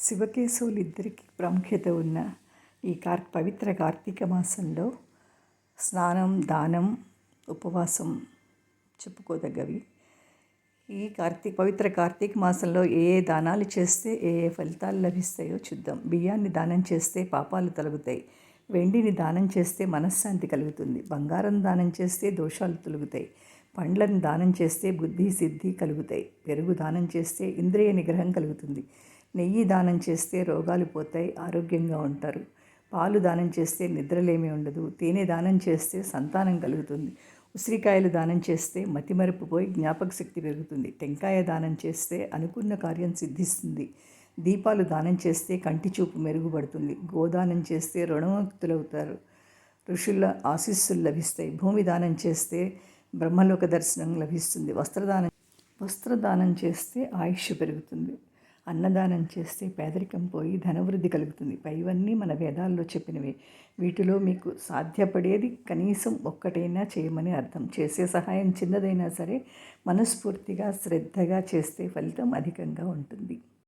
శివకేశవులు ఇద్దరికి ప్రాముఖ్యత ఉన్న ఈ కార్ పవిత్ర కార్తీక మాసంలో స్నానం దానం ఉపవాసం చెప్పుకోదగ్గవి. ఈ కార్తీక పవిత్ర కార్తీక మాసంలో ఏ ఏ దానాలు చేస్తే ఏ ఏ ఫలితాలు లభిస్తాయో చూద్దాం. బియ్యాన్ని దానం చేస్తే పాపాలు తొలగుతాయి. వెండిని దానం చేస్తే మనశ్శాంతి కలుగుతుంది. బంగారం దానం చేస్తే దోషాలు తొలగుతాయి. పండ్లను దానం చేస్తే బుద్ధి సిద్ధి కలుగుతాయి. పెరుగు దానం చేస్తే ఇంద్రియ నిగ్రహం కలుగుతుంది. నెయ్యి దానం చేస్తే రోగాలు పోతాయి ఆరోగ్యంగా ఉంటారు. పాలు దానం చేస్తే నిద్రలేమి ఉండదు. తేనె దానం చేస్తే సంతానం కలుగుతుంది. ఉసిరికాయలు దానం చేస్తే మతిమరుపు పోయి జ్ఞాపక శక్తి పెరుగుతుంది. టెంకాయ దానం చేస్తే అనుకున్న కార్యం సిద్ధిస్తుంది. దీపాలు దానం చేస్తే కంటి చూపు మెరుగుపడుతుంది. గోదానం చేస్తే రుణముక్తులవుతారు ఋషుల ఆశీస్సులు లభిస్తాయి. భూమి దానం చేస్తే బ్రహ్మలోక దర్శనం లభిస్తుంది. వస్త్రదానం వస్త్రదానం చేస్తే ఆయుష్ పెరుగుతుంది. అన్నదానం చేస్తే పేదరికం పోయి ధనవృద్ధి కలుగుతుంది. పైవన్నీ మన వేదాల్లో చెప్పినవి. వీటిలో మీకు సాధ్యపడేది కనీసం ఒక్కటైనా చేయమని అర్థం. చేసే సహాయం చిన్నదైనా సరే మనస్ఫూర్తిగా శ్రద్ధగా చేస్తే ఫలితం అధికంగా ఉంటుంది.